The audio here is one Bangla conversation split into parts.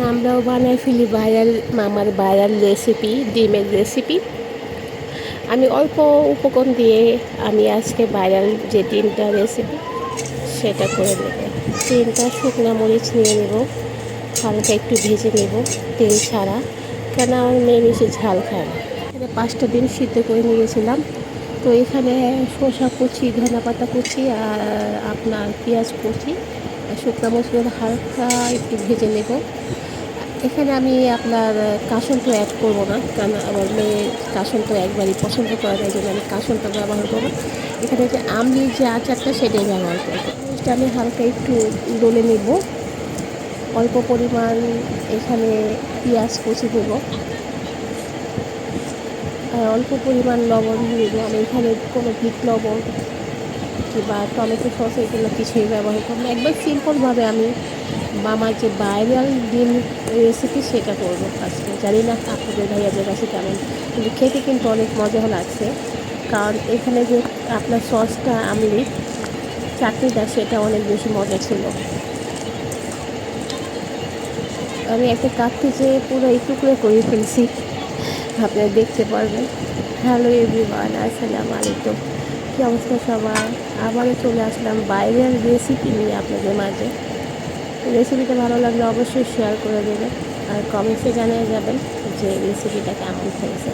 আমরাও বানাই ফেলি ভাইরাল মামার ভাইরাল রেসিপি ডিমের রেসিপি আমি অল্প উপকরণ দিয়ে আমি আজকে ভাইরাল যে ডিমটা রেসিপি সেটা করে নেব। ডিমটা শুকনো মরিচ নিয়ে নেব, হালকা একটু ভেজে নেব তেল ছাড়া, কেন আমার মেয়ে বেশি ঝাল খায় না। এখানে পাঁচটা ডিম সিদ্ধ করে নিয়েছিলাম। তো এখানে শসা কুচি, ধনা পাতা কুচি আর আপনার পেঁয়াজ কুচি, শুকনো মরিচগুলো হালকা একটু ভেজে নেব। এখানে আমি আপনার কাসন তো অ্যাড করব না, কারণ আমার মেয়ে কাসন্ত একবারই পছন্দ করে না, এই জন্য আমি কাসন্ত ব্যবহার করব এখানে যে আমলির যে আচারটা, সেটাই ব্যবহার করব। এটা আমি হালকা একটু ডলে নেব। অল্প পরিমাণ এখানে পেঁয়াজ কুচি দেব। আর অল্প পরিমাণ লবণ দেবো। আমি এখানে কোনো ভিট লবণ কিংবা টমেটো সস এগুলো কিছুই ব্যবহার করব একবার সিম্পলভাবে আমি মামার যে ভাইরাল ডিম রেসিপি সেটা করব আজকে জানি না আপনাদের ভাইয়াদের কাছে কেমন, কিন্তু খেতে কিন্তু অনেক মজা লাগছে। কারণ এখানে যে আপনার সসটা আমি চাটনিটা, সেটা অনেক বেশি মজা ছিল। আমি একটা কাটতে যে পুরো টুকরো করে ফেলছি। আপনারা দেখতে পারবেন। হ্যালো এভরিওয়ান আসসালামু আলাইকুম। কী অবস্থা সবার? আবারও চলে আসলাম বাইরের রেসিপি নিয়ে আপনাদের মাঝে। রেসিপিটা ভালো লাগলে অবশ্যই শেয়ার করে দেবেন আর কমেন্টসে জানিয়ে যাবেন যে রেসিপিটা কেমন হয়েছে।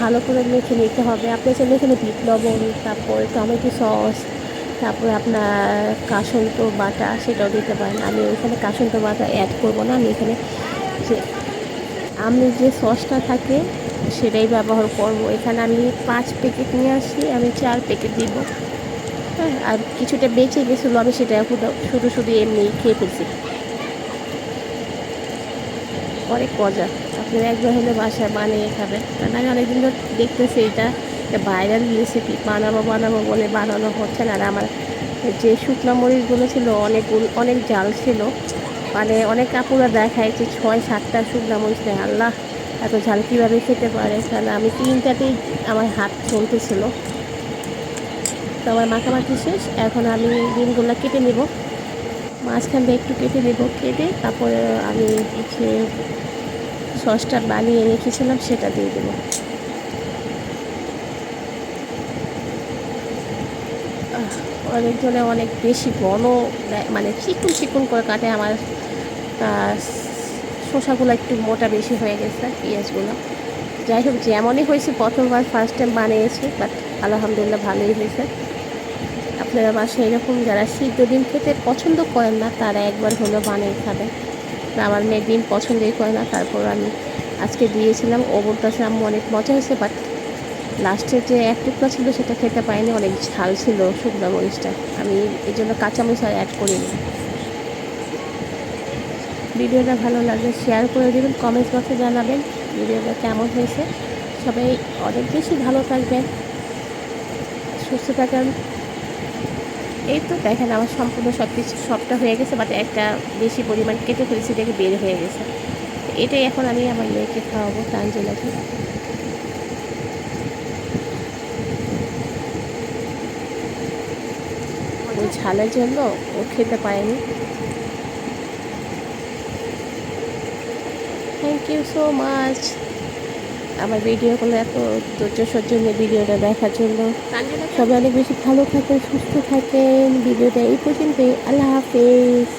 ভালো করে মেখে নিতে হবে। আপনি চাইলে এখানে বিট লবণ, তারপর টমেটো সস, তারপরে আপনার কাসন্ত বাটা সেটাও দিতে পারেন। আমি এখানে কাসন্ত বাটা অ্যাড করব না। আমি এখানে যে আমি যে সসটা থাকে সেটাই ব্যবহার করব। এখানে আমি পাঁচ প্যাকেট নিয়ে আসি আমি চার প্যাকেট দিব। হ্যাঁ আর কিছুটা বেঁচে গেছিল আমি সেটা এখন শুধু শুধু এমনি খেয়ে ফেলছি। অনেক মজা। আপনারা একবার হলে বাসায় বানিয়ে খাবেন। কারণ আমি অনেকদিন ধরে দেখতেছি এটা ভাইরাল রেসিপি বানাবো বানাবো বলে বানানো হচ্ছে না। আর আমার যে শুকনো মরিচগুলো ছিল অনেক অনেক জাল ছিল। মানে অনেক কাপুরা দেখায় যে ছয়, সাতটা শুকনো মরিচ নেয় আল্লাহ, এত ঝাল কীভাবে খেতে পারে? কারণ আমি তিনটাতেই আমার হাত চলতেছিল। তো আমার মাখামাখি শেষ। এখন আমি ডিমগুলো কেটে নেব। মাঝখানটা একটু কেটে নেব। কেটে তারপরে আমি হচ্ছে সসটা বানিয়ে রেখেছিলাম, সেটা দিয়ে দেবো। অনেকজনে অনেক বেশি ঘন মানে চিকুন চিকুন করে কাটে। আমার শসাগুলো একটু মোটা বেশি হয়ে গেছে, পেঁয়াজগুলো। যাই হোক, যেমনই হয়েছে, প্রথমবার ফার্স্ট টাইম বানিয়েছি বাট আলহামদুলিল্লাহ ভালোই হয়েছে। আপনারা বাসায় এরকম যারা সিদ্ধ ডিম খেতে পছন্দ করেন না, তারা একবার হলো বানিয়ে খাবেন। আমার মেয়ে ডিম পছন্দই করে না, তারপর আমি আজকে দিয়েছিলাম ও বলতেছে অনেক মজা হয়েছে বাট লাস্টে যে এক টুকরা ছিল, সেটা খেতে পাইনি, অনেক ঝাল ছিল শুকনো মরিচটা। আমি এই জন্য কাঁচামরিচ আর অ্যাড করিনি। ভিডিওটা ভালো লাগলে শেয়ার করে দেবেন কমেন্টস বক্সে জানাবেন। ভিডিওটা কেমন হয়েছে? সবাই অনেক বেশি ভালো থাকবেন, সুস্থ থাকেন এই তো দেখেন আমার সম্পূর্ণ সব কিছু সবটা হয়ে গেছে বাট একটা বেশি পরিমাণ কেটে ফেলেছি দেখে বের হয়ে গেছে। এটাই এখন আমি আমার মেয়েকে খাওয়াবো ওই ঝালের জন্য ও খেতে পারেনি। থ্যাংক ইউ সো মাচ আমার ভিডিওগুলো এত ধৈর্য সহ্য নিয়ে ভিডিওটা দেখার জন্য সবাই অনেক বেশি ভালো থাকেন সুস্থ থাকেন। ভিডিওটা এই পর্যন্তই। আল্লাহ হাফেজ।